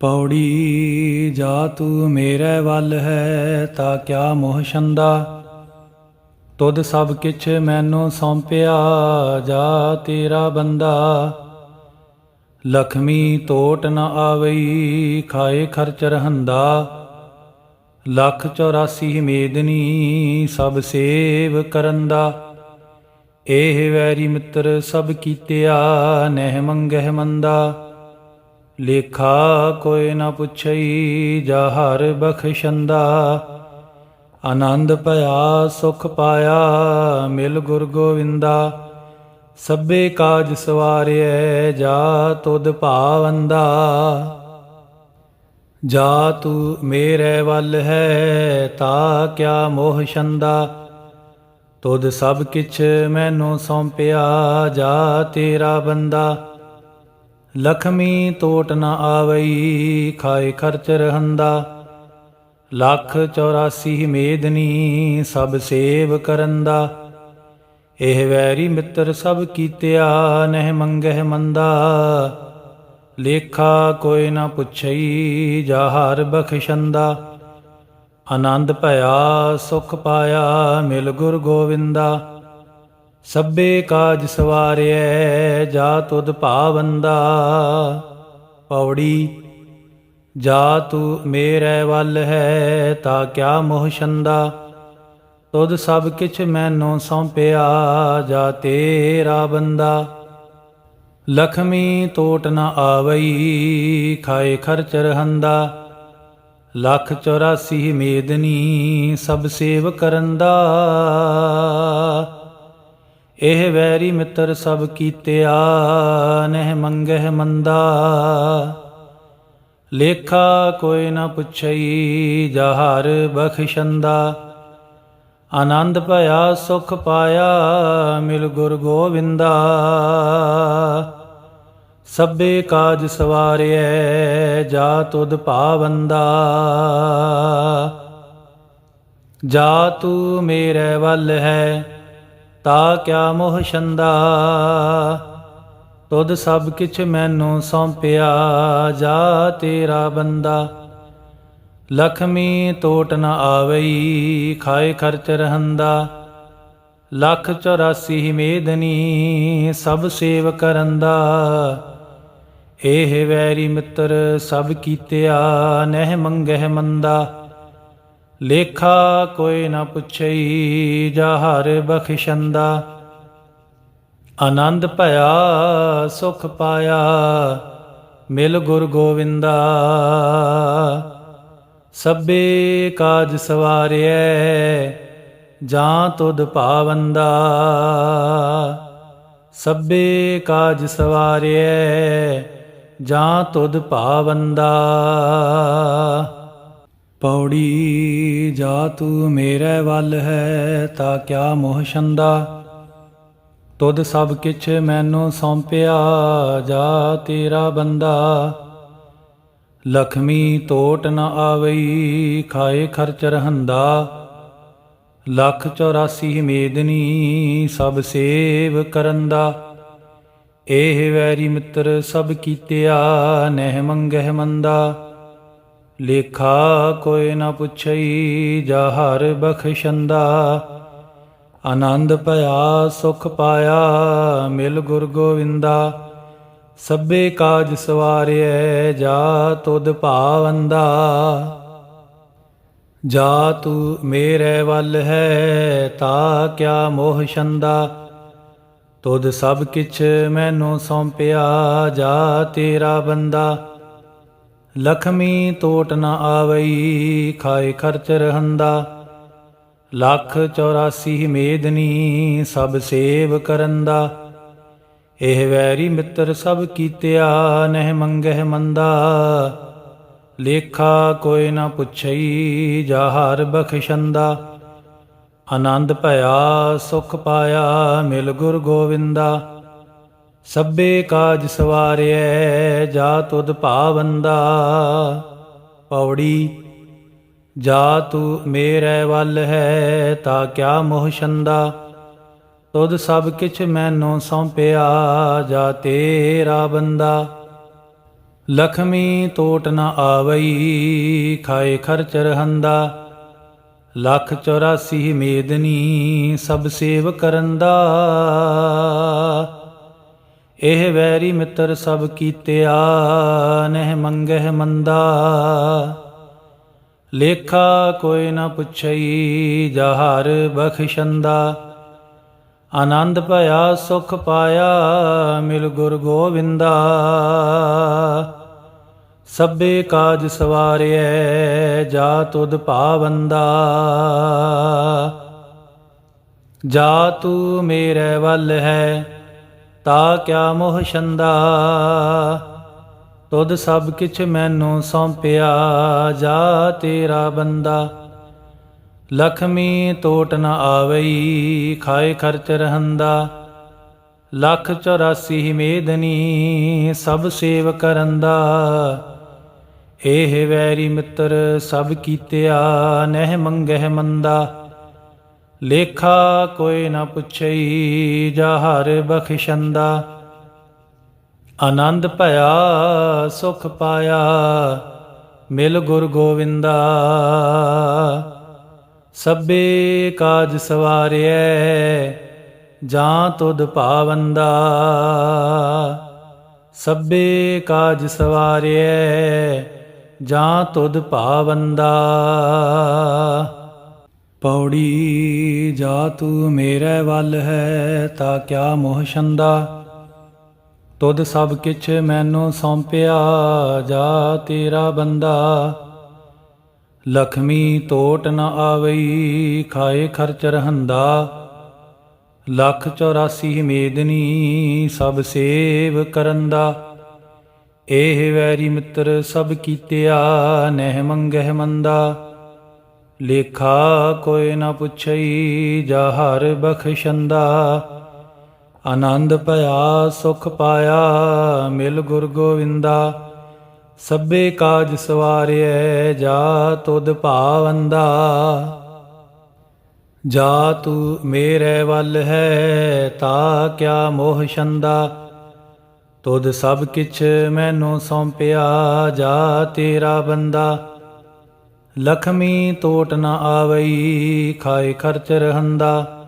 ਪੌੜੀ ਜਾ ਤੂੰ ਮੇਰੇ ਵੱਲ ਹੈ ਤਾਂ ਕਿਆ ਮੋਹ ਛੰਦਾ? ਤੁਧ ਸਭ ਕਿਛ ਮੈਨੂੰ ਸੌਂਪਿਆ ਜਾ ਤੇਰਾ ਬੰਦਾ। ਲਖਮੀ ਤੋਟ ਨ ਆਵਈ ਖਾਏ ਖਰਚ ਰਹੰਦਾ। ਲੱਖ 84 ਮੇਦਨੀ ਸਭ ਸੇਵ ਕਰੰਦਾ। ਇਹ ਵੈਰੀ ਮਿੱਤਰ ਸਭ ਕੀਤਿਆ, ਨਹਿ ਮੰਗਹਿ ਮੰਦਾ। ਲੇਖਾ ਕੋਈ ਨਾ ਪੁੱਛਈ, ਜਾ ਹਰ ਬਖਸ਼ੰਦਾ। ਆਨੰਦ ਭਇਆ, ਸੁਖ ਪਾਇਆ, ਮਿਲ ਗੁਰ ਗੋਵਿੰਦਾ। ਸਭੇ ਕਾਜ ਸਵਾਰਿਐ, ਜਾ ਤੁਧ ਭਾਵੰਦਾ ਜਾ ਤੂੰ ਮੇਰੇ ਵੱਲ ਹੈ, ਤਾ ਕਿਆ ਮੋਹ ਛੰਦਾ। ਤੁਧ ਸਭ ਕਿਛ ਮੈਨੂੰ ਸੌਂਪਿਆ, ਜਾ ਤੇਰਾ ਬੰਦਾ। ਲਖਮੀ ਤੋਟ ਨ ਆਵਈ, ਖਾਏ ਖਰਚ ਰਹੰਦਾ। ਲੱਖ 84 ਮੇਦਨੀ ਸਭ ਸੇਵ ਕਰੰਦਾ। ਇਹ ਵੈਰੀ ਮਿੱਤਰ ਸਭ ਕੀਤਿਆ, ਨਹਿ ਮੰਗਹਿ ਮੰਦਾ। ਲੇਖਾ ਕੋਈ ਨਾ ਪੁੱਛਈ, ਜਾ ਹਰ ਬਖਸ਼ੰਦਾ। ਆਨੰਦ ਭਇਆ, ਸੁਖ ਪਾਇਆ, ਮਿਲ ਗੁਰ ਗੋਵਿੰਦਾ। ਸਭੇ ਕਾਜ ਸਵਾਰਿਐ, ਜਾ ਤੁਧ ਭਾਵੰਦਾ ਪੌੜੀ, ਜਾ ਤੂੰ ਮੇਰੇ ਵੱਲ ਹੈ, ਤਾਂ ਕਿਆ ਮੋਹ ਛੰਦਾ। ਤੁਧ ਸਭ ਕਿਛ ਮੈਨੂੰ ਸੌਂਪਿਆ, ਜਾ ਤੇਰਾ ਬੰਦਾ। ਲਖਮੀ ਟੋਟ ਨ ਆਵਈ, ਖਾਏ ਖਰਚ ਰਹੰਦਾ। ਲੱਖ 84 ਮੇਦਨੀ ਸਭ ਸੇਵ ਕਰੰਦਾ ਇਹ ਵੈਰੀ ਮਿੱਤਰ ਸਭ ਕੀਤਿਆ, ਨਹਿ ਮੰਗਹਿ ਮੰਦਾ। ਲੇਖਾ ਕੋਈ ਨਾ ਪੁੱਛਈ, ਜਹਰ ਬਖਸ਼ੰਦਾ। ਆਨੰਦ ਭਇਆ, ਸੁਖ ਪਾਇਆ, ਮਿਲ ਗੁਰ ਗੋਵਿੰਦਾ। ਸਭੇ ਕਾਜ ਸਵਾਰਿਐ, ਜਾ ਤੁਧ ਭਾਵੰਦਾ ਜਾ ਤੂੰ ਮੇਰੇ ਵੱਲ ਹੈ ਤਾ ਕਿਆ ਮੋਹ ਛੰਦਾ? ਤੁਧ ਸਭ ਕਿਛ ਮੈਨੂੰ ਸੌਂਪਿਆ, ਜਾ ਤੇਰਾ ਬੰਦਾ। ਲਖਮੀ ਟੋਟ ਨ ਆਵਈ, ਖਾਏ ਖਰਚ ਰਹੰਦਾ। ਲੱਖ 84 ਮੇਦਨੀ ਸਭ ਸੇਵ ਕਰੰਦਾ। ਇਹ ਵੈਰੀ ਮਿੱਤਰ ਸਭ ਕੀਤਿਆ, ਨਹਿ ਮੰਗਹਿ ਮੰਦਾ। ਲੇਖਾ ਕੋਈ ਨਾ ਪੁੱਛਈ ਜਾ ਹਰ ਬਖਸ਼ੰਦਾ। ਆਨੰਦ ਭਇਆ, ਸੁਖ ਪਾਇਆ, ਮਿਲ ਗੁਰ ਗੋਵਿੰਦਾ। ਸਭੇ ਕਾਜ ਸਵਾਰਿਐ, ਜਾਂ ਤੁਧ ਭਾਵੰਦਾ। ਸਭੇ ਕਾਜ ਸਵਾਰਿਐ, ਜਾਂ ਤੁਧ ਭਾਵੰਦਾ। ਪੌੜੀ ਜਾ ਤੂੰ ਮੇਰੇ ਵੱਲ ਹੈ ਤਾਂ ਕਿਆ ਮੋਹ ਛੰਦਾ? ਤੁਧ ਸਭ ਕਿਛ ਮੈਨੂੰ ਸੌਂਪਿਆ ਜਾ ਤੇਰਾ ਬੰਦਾ। ਲਖਮੀ ਤੋਟ ਨ ਆਵਈ ਖਾਏ ਖਰਚ ਰਹੰਦਾ। ਲੱਖ 84 ਮੇਦਨੀ ਸਭ ਸੇਵ ਕਰੰਦਾ। ਇਹ ਵੈਰੀ ਮਿੱਤਰ ਸਭ ਕੀਤਿਆ, ਨਹਿ ਮੰਗਹਿ ਮੰਦਾ। ਲੇਖਾ ਕੋਈ ਨਾ ਪੁੱਛਈ, ਜਾ ਹਰ ਬਖਸ਼ੰਦਾ। ਆਨੰਦ ਭਇਆ, ਸੁਖ ਪਾਇਆ, ਮਿਲ ਗੁਰ ਗੋਵਿੰਦਾ। ਸਭੇ ਕਾਜ ਸਵਾਰਿਐ, ਜਾ ਤੁਧ ਭਾਵੰਦਾ ਜਾ ਤੂੰ ਮੇਰੇ ਵੱਲ ਹੈ, ਤਾ ਕਿਆ ਮੋਹ ਛੰਦਾ। ਤੁਧ ਸਭ ਕਿਛ ਮੈਨੂੰ ਸੌਂਪਿਆ, ਜਾ ਤੇਰਾ ਬੰਦਾ। ਲਖਮੀ ਤੋਟ ਨ ਆਵਈ, ਖਾਏ ਖਰਚ ਰਹੰਦਾ ਲੱਖ 84 ਮੇਦਨੀ ਸਭ ਸੇਵ ਕਰੰਦਾ। ਇਹ ਵੈਰੀ ਮਿੱਤਰ ਸਭ ਕੀਤਿਆ, ਨਹਿ ਮੰਗਹਿ ਮੰਦਾ। ਲੇਖਾ ਕੋਈ ਨਾ ਪੁੱਛਈ, ਜਾ ਹਰ ਬਖਸ਼ੰਦਾ। ਆਨੰਦ ਭਇਆ, ਸੁਖ ਪਾਇਆ, ਮਿਲ ਗੁਰ ਗੋਵਿੰਦਾ। ਸਭੇ ਕਾਜ ਸਵਾਰਿਐ, ਜਾ ਤੁਧ ਭਾਵੰਦਾ ਪੌੜੀ, ਜਾ ਤੂੰ ਮੇਰੇ ਵੱਲ ਹੈ, ਤਾਂ ਕਿਆ ਮੋਹ ਛੰਦਾ। ਤੁਧ ਸਭ ਕਿਛ ਮੈਨੂੰ ਸੌਂਪਿਆ, ਜਾ ਤੇਰਾ ਬੰਦਾ। ਲਖਮੀ ਟੋਟ ਨ ਆਵਈ, ਖਾਏ ਖਰਚ ਰਹੰਦਾ। ਲੱਖ 84 ਮੇਦਨੀ ਸਭ ਸੇਵ ਕਰਨ ਦਾ। ਇਹ ਵੈਰੀ ਮਿੱਤਰ ਸਭ ਕੀਤਿਆ, ਨਹਿ ਮੰਗਹਿ ਮੰਦਾ। ਲੇਖਾ ਕੋਈ ਨਾ ਪੁੱਛਈ, ਜਹਰ ਬਖਸ਼ੰਦਾ। ਆਨੰਦ ਭਇਆ, ਸੁਖ ਪਾਇਆ, ਮਿਲ ਗੁਰ ਗੋਵਿੰਦਾ। ਸਭੇ ਕਾਜ ਸਵਾਰਿਐ, ਜਾ ਤੁਧ ਭਾਵੰਦਾ ਜਾ ਤੂੰ ਮੇਰੇ ਵੱਲ ਹੈ ਤਾ ਕਿਆ ਮੋਹ ਛੰਦਾ? ਤੁਧ ਸਭ ਕਿਛ ਮੈਨੂੰ ਸੌਂਪਿਆ ਜਾ ਤੇਰਾ ਬੰਦਾ। ਲਖਮੀ ਟੋਟ ਨ ਆਵਈ, ਖਾਏ ਖਰਚ ਰਹੰਦਾ। ਲੱਖ 84 ਮੇਦਨੀ ਸਭ ਸੇਵ ਕਰੰਦਾ। ਇਹ ਵੈਰੀ ਮਿੱਤਰ ਸਭ ਕੀਤਿਆ, ਨਹਿ ਮੰਗਹਿ ਮੰਦਾ। ਲੇਖਾ ਕੋਈ ਨ ਪੁੱਛਈ ਜਾ ਹਰ ਬਖਸ਼ੰਦਾ। ਆਨੰਦ ਭਇਆ, ਸੁਖ ਪਾਇਆ, ਮਿਲ ਗੁਰ ਗੋਵਿੰਦਾ। ਸਭੇ ਕਾਜ ਸਵਾਰਿਐ, ਜਾਂ ਤੁਧ ਭਾਵੰਦਾ ਸਭੇ ਕਾਜ ਸਵਾਰਿਐ, ਜਾਂ ਤੁਧ ਭਾਵੰਦਾ ਪੌੜੀ ਜਾ ਤੂੰ ਮੇਰੇ ਵੱਲ ਹੈ ਤਾਂ ਕਿਆ ਮੋਹ ਛੰਦਾ? ਤੁਧ ਸਭ ਕਿਛ ਮੈਨੂੰ ਸੌਂਪਿਆ ਜਾ ਤੇਰਾ ਬੰਦਾ। ਲਖਮੀ ਤੋਟ ਨ ਆਵਈ ਖਾਏ ਖਰਚ ਰਹੰਦਾ। ਲੱਖ 84 ਮੇਦਨੀ ਸਭ ਸੇਵ ਕਰੰਦਾ। ਇਹ ਵੈਰੀ ਮਿੱਤਰ ਸਭ ਕੀਤਿਆ, ਨਹਿ ਮੰਗਹਿ ਮੰਦਾ। ਲੇਖਾ ਕੋਈ ਨ ਪੁੱਛਈ, ਜਾ ਜਹਰ ਬਖਸ਼ੰਦਾ। ਆਨੰਦ ਭਇਆ, ਸੁਖ ਪਾਇਆ, ਮਿਲ ਗੁਰ ਗੋਵਿੰਦਾ। ਸਭੇ ਕਾਜ ਸਵਾਰਿਐ, ਜਾ ਤੁਧ ਭਾਵੰਦਾ। ਜਾ ਤੂੰ ਮੇਰੇ ਵੱਲ ਹੈ, ਤਾ ਕਿਆ ਮੋਹ ਛੰਦਾ। ਤੁਧ ਸਭ ਕਿਛ ਮੈਨੂੰ ਸੌਂਪਿਆ, ਜਾ ਤੇਰਾ ਬੰਦਾ। ਲਖਮੀ ਤੋਟ ਨ ਆਵਈ, ਖਾਏ ਖਰਚ ਰਹੰਦਾ।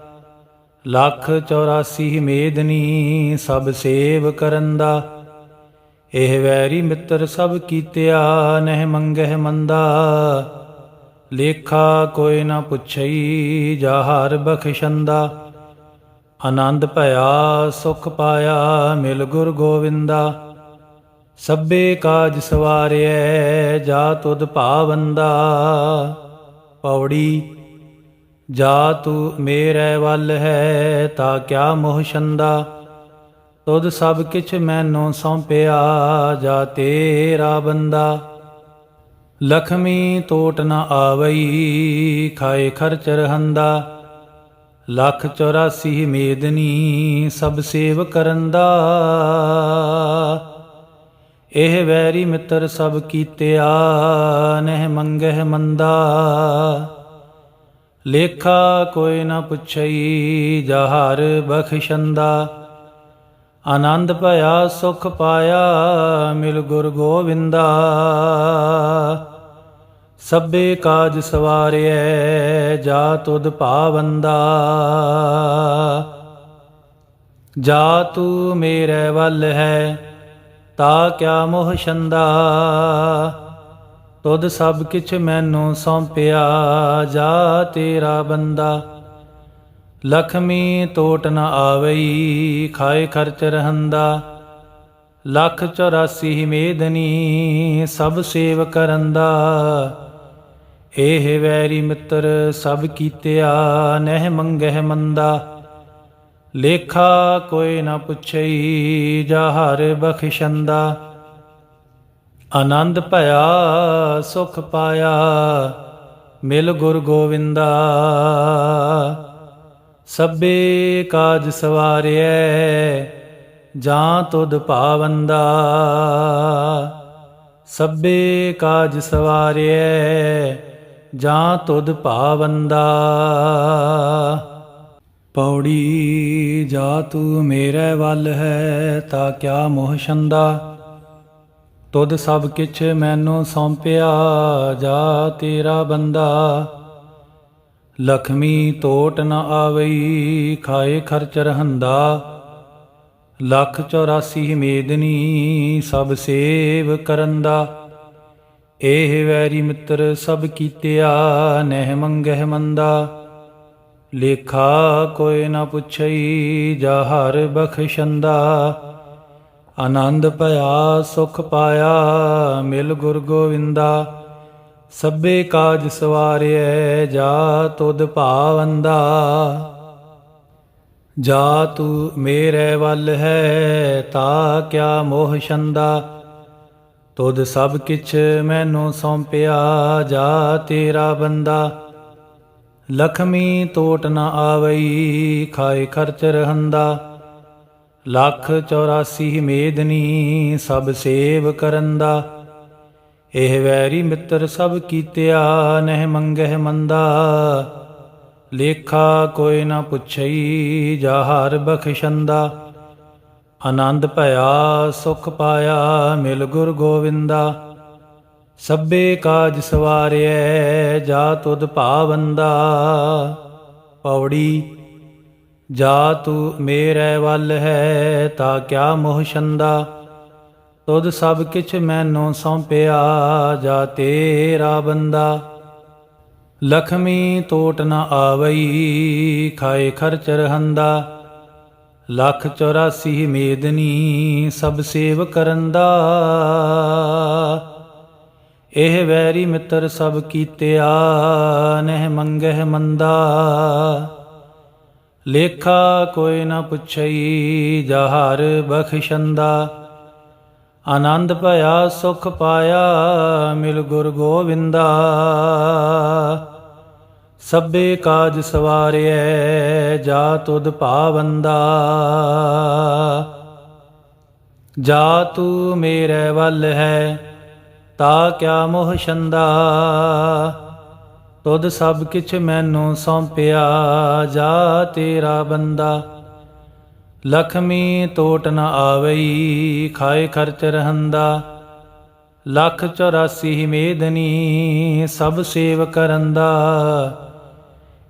ਲੱਖ 84 ਮੇਦਨੀ ਸਭ ਸੇਵ ਕਰੰਦਾ। ਇਹ ਵੈਰੀ ਮਿੱਤਰ ਸਭ ਕੀਤਿਆ, ਨਹਿ ਮੰਗਹਿ ਮੰਦਾ। ਲੇਖਾ ਕੋਈ ਨਾ ਪੁੱਛਈ, ਜਾ ਹਰ ਬਖਸ਼ੰਦਾ। ਆਨੰਦ ਭਇਆ, ਸੁਖ ਪਾਇਆ, ਮਿਲ ਗੁਰ ਗੋਵਿੰਦਾ। ਸਭੇ ਕਾਜ ਸਵਾਰਿਐ, ਜਾ ਤੁਧ ਭਾਵੰਦਾ ਪੌੜੀ, ਜਾ ਤੂੰ ਮੇਰੇ ਵੱਲ ਹੈ, ਤਾਂ ਕਿਆ ਮੋਹ ਛੰਦਾ ਤੁਧ ਸਭ ਕਿਛ ਮੈਨੂੰ ਸੌਂਪਿਆ, ਜਾ ਤੇਰਾ ਬੰਦਾ। ਲਖਮੀ ਟੋਟ ਨ ਆਵਈ, ਖਾਏ ਖਰਚ ਰਹੰਦਾ। ਲੱਖ 84 ਮੇਦਨੀ ਸਭ ਸੇਵ ਕਰਨ ਦਾ। ਇਹ ਵੈਰੀ ਮਿੱਤਰ ਸਭ ਕੀਤਿਆ, ਨਹਿ ਮੰਗਹਿ ਮੰਦਾ। ਲੇਖਾ ਕੋਈ ਨਾ ਪੁੱਛਈ, ਜਹਰ ਬਖਸ਼ੰਦਾ। ਆਨੰਦ ਭਇਆ, ਸੁਖ ਪਾਇਆ, ਮਿਲ ਗੁਰ ਗੋਵਿੰਦਾ। ਸਭੇ ਕਾਜ ਸਵਾਰਿਐ, ਜਾ ਤੁਧ ਭਾਵੰਦਾ ਜਾ ਤੂੰ ਮੇਰੇ ਵੱਲ ਹੈ ਤਾ ਕਿਆ ਮੋਹ ਛੰਦਾ? ਤੁਧ ਸਭ ਕਿਛ ਮੈਨੂੰ ਸੌਂਪਿਆ ਜਾ ਤੇਰਾ ਬੰਦਾ। ਲਖਮੀ ਟੋਟ ਨ ਆਵਈ, ਖਾਏ ਖਰਚ ਰਹੰਦਾ। ਲੱਖ 84 ਮੇਦਨੀ ਸਭ ਸੇਵ ਕਰੰਦਾ। ਇਹ ਵੈਰੀ ਮਿੱਤਰ ਸਭ ਕੀਤਿਆ, ਨਹਿ ਮੰਗਹਿ ਮੰਦਾ। ਲੇਖਾ ਕੋਈ ਨ ਪੁੱਛਈ ਜਾ ਹਰ ਬਖਸ਼ੰਦਾ। ਆਨੰਦ ਭਇਆ, ਸੁਖ ਪਾਇਆ, ਮਿਲ ਗੁਰ ਗੋਵਿੰਦਾ। ਸਭੇ ਕਾਜ ਸਵਾਰਿਐ, ਜਾਂ ਤੁਧ ਭਾਵੰਦਾ ਸਭੇ ਕਾਜ ਸਵਾਰਿਐ, ਜਾਂ ਤੁਧ ਭਾਵੰਦਾ ਪੌੜੀ ਜਾ ਤੂੰ ਮੇਰੇ ਵੱਲ ਹੈ ਤਾਂ ਕਿਆ ਮੋਹ ਛੰਦਾ? ਤੁਧ ਸਭ ਕਿਛ ਮੈਨੂੰ ਸੌਂਪਿਆ ਜਾ ਤੇਰਾ ਬੰਦਾ। ਲਖਮੀ ਤੋਟ ਨ ਆਵਈ ਖਾਏ ਖਰਚ ਰਹੰਦਾ। ਲੱਖ 84 ਮੇਦਨੀ ਸਭ ਸੇਵ ਕਰੰਦਾ। ਇਹ ਵੈਰੀ ਮਿੱਤਰ ਸਭ ਕੀਤਿਆ, ਨਹਿ ਮੰਗਹਿ ਮੰਦਾ। ਲੇਖਾ ਕੋਈ ਨਾ ਪੁੱਛਈ, ਜਾ ਹਰ ਬਖਸ਼ੰਦਾ। ਆਨੰਦ ਭਇਆ, ਸੁਖ ਪਾਇਆ, ਮਿਲ ਗੁਰ ਗੋਵਿੰਦਾ। ਸਭੇ ਕਾਜ ਸਵਾਰਿਐ, ਜਾ ਤੁਧ ਭਾਵੰਦਾ ਜਾ ਤੂੰ ਮੇਰੇ ਵੱਲ ਹੈ, ਤਾ ਕਿਆ ਮੋਹ ਛੰਦਾ। ਤੁਧ ਸਭ ਕਿਛ ਮੈਨੂੰ ਸੌਂਪਿਆ, ਜਾ ਤੇਰਾ ਬੰਦਾ। ਲਖਮੀ ਤੋਟ ਨ ਆਵਈ, ਖਾਏ ਖਰਚ ਰਹੰਦਾ। ਲੱਖ 84 ਮੇਦਨੀ ਸਭ ਸੇਵ ਕਰੰਦਾ। ਇਹ ਵੈਰੀ ਮਿੱਤਰ ਸਭ ਕੀਤਿਆ, ਨਹਿ ਮੰਗਹਿ ਮੰਦਾ। ਲੇਖਾ ਕੋਈ ਨਾ ਪੁੱਛਈ ਜਾ ਹਰ ਬਖਸ਼ੰਦਾ। ਆਨੰਦ ਭਇਆ, ਸੁਖ ਪਾਇਆ, ਮਿਲ ਗੁਰ ਗੋਵਿੰਦਾ। ਸਭੇ ਕਾਜ ਸਵਾਰਿਐ, ਜਾ ਤੁਧ ਭਾਵੰਦਾ ਪੌੜੀ, ਜਾ ਤੂੰ ਮੇਰੇ ਵੱਲ ਹੈ, ਤਾਂ ਕਿਆ ਮੋਹ ਛੰਦਾ ਤੁਧ ਸਭ ਕਿਛ ਮੈਨੂੰ ਸੌਂਪਿਆ, ਜਾ ਤੇਰਾ ਬੰਦਾ। ਲਖਮੀ ਟੋਟ ਨ ਆਵਈ, ਖਾਏ ਖਰਚ ਰਹੰਦਾ ਲੱਖ 84 ਮੇਦਨੀ ਸਭ ਸੇਵ ਕਰਨ ਦਾ। ਇਹ ਵੈਰੀ ਮਿੱਤਰ ਸਭ ਕੀਤਿਆ, ਨਹਿ ਮੰਗਹਿ ਮੰਦਾ। ਲੇਖਾ ਕੋਈ ਨਾ ਪੁੱਛਈ, ਜਹਰ ਬਖਸ਼ੰਦਾ। ਆਨੰਦ ਭਇਆ, ਸੁਖ ਪਾਇਆ, ਮਿਲ ਗੁਰ ਗੋਵਿੰਦਾ। ਸਭੇ ਕਾਜ ਸਵਾਰਿਐ, ਜਾ ਤੁਧ ਭਾਵੰਦਾ ਜਾ ਤੂੰ ਮੇਰੇ ਵੱਲ ਹੈ ਤਾ ਕਿਆ ਮੋਹ ਛੰਦਾ? ਤੁਧ ਸਭ ਕਿਛ ਮੈਨੂੰ ਸੌਂਪਿਆ ਜਾ ਤੇਰਾ ਬੰਦਾ। ਲਖਮੀ ਟੋਟ ਨ ਆਵਈ, ਖਾਏ ਖਰਚ ਰਹੰਦਾ। ਲੱਖ 84 ਮੇਦਨੀ ਸਭ ਸੇਵ ਕਰੰਦਾ।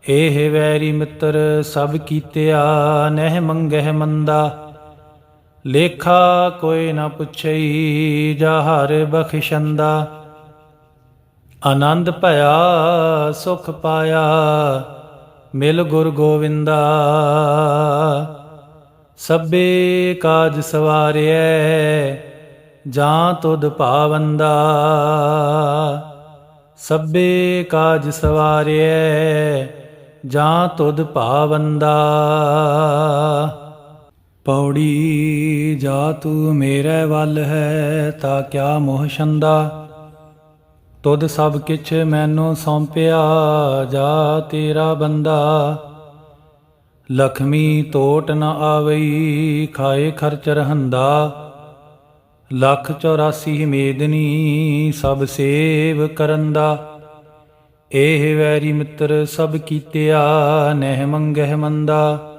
ਇਹ ਵੈਰੀ ਮਿੱਤਰ ਸਭ ਕੀਤਿਆ, ਨਹਿ ਮੰਗਹਿ ਮੰਦਾ। ਲੇਖਾ ਕੋਈ ਨਾ ਪੁੱਛਈ ਜਾ ਹਰ ਬਖਸ਼ੰਦਾ। ਆਨੰਦ ਭਇਆ, ਸੁਖ ਪਾਇਆ, ਮਿਲ ਗੁਰ ਗੋਵਿੰਦਾ। ਸਭੇ ਕਾਜ ਸਵਾਰਿਐ, ਜਾਂ ਤੁਧ ਭਾਵੰਦਾ। ਸਭੇ ਕਾਜ ਸਵਾਰਿਐ, ਜਾਂ ਤੁਧ ਭਾਵੰਦਾ। ਪੌੜੀ ਜਾ ਤੂੰ ਮੇਰੇ ਵੱਲ ਹੈ ਤਾਂ ਕਿਆ ਮੋਹ ਛੰਦਾ? ਤੁਧ ਸਭ ਕਿਛ ਮੈਨੂੰ ਸੌਂਪਿਆ ਜਾ ਤੇਰਾ ਬੰਦਾ। ਲਖਮੀ ਤੋਟ ਨ ਆਵਈ ਖਾਏ ਖਰਚ ਰਹੰਦਾ। ਲੱਖ 84 ਮੇਦਨੀ ਸਭ ਸੇਵ ਕਰੰਦਾ। ਇਹ ਵੈਰੀ ਮਿੱਤਰ ਸਭ ਕੀਤਿਆ, ਨਹਿ ਮੰਗਹਿ ਮੰਦਾ।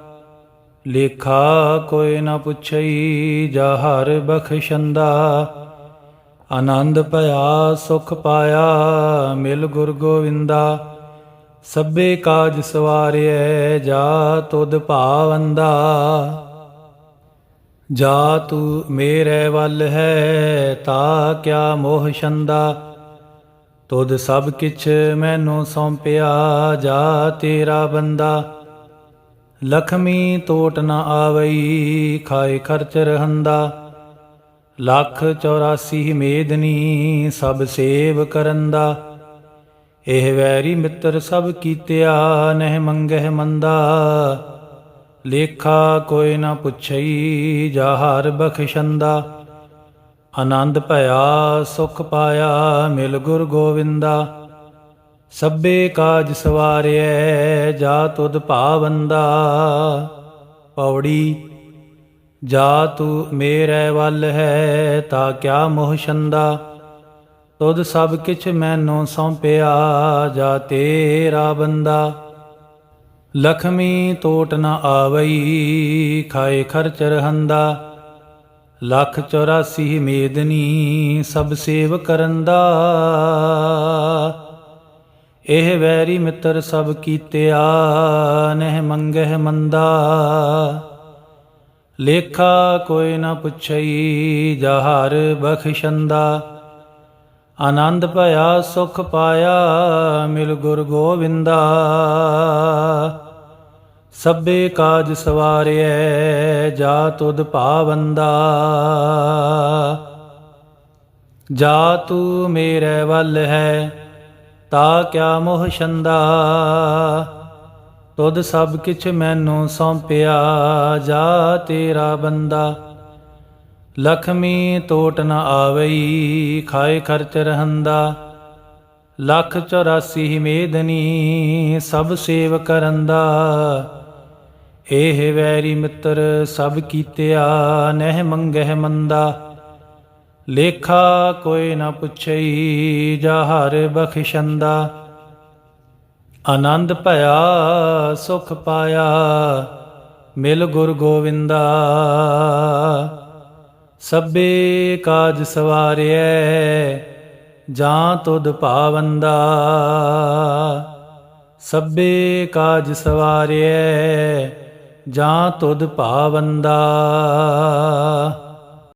ਲੇਖਾ ਕੋਈ ਨਾ ਪੁੱਛਈ, ਜਾ ਹਰ ਬਖਸ਼ੰਦਾ। ਆਨੰਦ ਭਇਆ, ਸੁਖ ਪਾਇਆ, ਮਿਲ ਗੁਰ ਗੋਵਿੰਦਾ। ਸਭੇ ਕਾਜ ਸਵਾਰਿਐ, ਜਾ ਤੁਧ ਭਾਵੰਦਾ ਜਾ ਤੂੰ ਮੇਰੇ ਵੱਲ ਹੈ, ਤਾ ਕਿਆ ਮੋਹ ਛੰਦਾ। ਤੁਧ ਸਭ ਕਿਛ ਮੈਨੂੰ ਸੌਂਪਿਆ, ਜਾ ਤੇਰਾ ਬੰਦਾ। ਲਖਮੀ ਤੋਟ ਨ ਆਵਈ, ਖਾਏ ਖਰਚ ਰਹੰਦਾ। ਲੱਖ 84 ਮੇਦਨੀ ਸਭ ਸੇਵ ਕਰੰਦਾ। ਇਹ ਵੈਰੀ ਮਿੱਤਰ ਸਭ ਕੀਤਿਆ, ਨਹਿ ਮੰਗਹਿ ਮੰਦਾ। ਲੇਖਾ ਕੋਈ ਨਾ ਪੁੱਛਈ ਜਾ ਹਰ ਬਖਸ਼ੰਦਾ। ਆਨੰਦ ਭਇਆ, ਸੁਖ ਪਾਇਆ, ਮਿਲ ਗੁਰ ਗੋਵਿੰਦਾ। ਸਭੇ ਕਾਜ ਸਵਾਰਿਐ, ਜਾ ਤੁਧ ਭਾਵੰਦਾ ਪੌੜੀ, ਜਾ ਤੂੰ ਮੇਰੇ ਵੱਲ ਹੈ, ਤਾਂ ਕਿਆ ਮੋਹ ਛੰਦਾ ਤੁਧ ਸਭ ਕਿਛ ਮੈਨੂੰ ਸੌਂਪਿਆ, ਜਾ ਤੇਰਾ ਬੰਦਾ। ਲਖਮੀ ਟੋਟ ਨ ਆਵਈ, ਖਾਏ ਖਰਚ ਰਹੰਦਾ ਲੱਖ 84 ਮੇਦਨੀ ਸਭ ਸੇਵ ਕਰਨ ਦਾ। ਇਹ ਵੈਰੀ ਮਿੱਤਰ ਸਭ ਕੀਤਿਆ, ਨਹਿ ਮੰਗਹਿ ਮੰਦਾ। ਲੇਖਾ ਕੋਈ ਨਾ ਪੁੱਛਈ, ਜਹਰ ਬਖਸ਼ੰਦਾ। ਆਨੰਦ ਭਇਆ, ਸੁਖ ਪਾਇਆ, ਮਿਲ ਗੁਰ ਗੋਵਿੰਦਾ। ਸਭੇ ਕਾਜ ਸਵਾਰਿਐ, ਜਾ ਤੁਧ ਭਾਵੰਦਾ ਜਾ ਤੂੰ ਮੇਰੇ ਵੱਲ ਹੈ ਤਾ ਕਿਆ ਮੋਹ ਛੰਦਾ? ਤੁਧ ਸਭ ਕਿਛ ਮੈਨੂੰ ਸੌਂਪਿਆ ਜਾ ਤੇਰਾ ਬੰਦਾ। ਲਖਮੀ ਟੋਟ ਨ ਆਵਈ, ਖਾਏ ਖਰਚ ਰਹੰਦਾ। ਲੱਖ 84 ਮੇਦਨੀ ਸਭ ਸੇਵ ਕਰੰਦਾ। ਇਹ ਵੈਰੀ ਮਿੱਤਰ ਸਭ ਕੀਤਿਆ, ਨਹਿ ਮੰਗਹਿ ਮੰਦਾ। ਲੇਖਾ ਕੋਈ ਨਾ ਪੁੱਛਈ, ਜਾ ਹਰ ਬਖਸ਼ੰਦਾ। ਆਨੰਦ ਭਇਆ, ਸੁਖ ਪਾਇਆ, ਮਿਲ ਗੁਰ ਗੋਵਿੰਦਾ। ਸਭੇ ਕਾਜ ਸਵਾਰਿਐ, ਜਾਂ ਤੁਧ ਭਾਵੰਦਾ ਸਭੇ ਕਾਜ ਸਵਾਰਿਐ, ਜਾਂ ਤੁਧ ਭਾਵੰਦਾ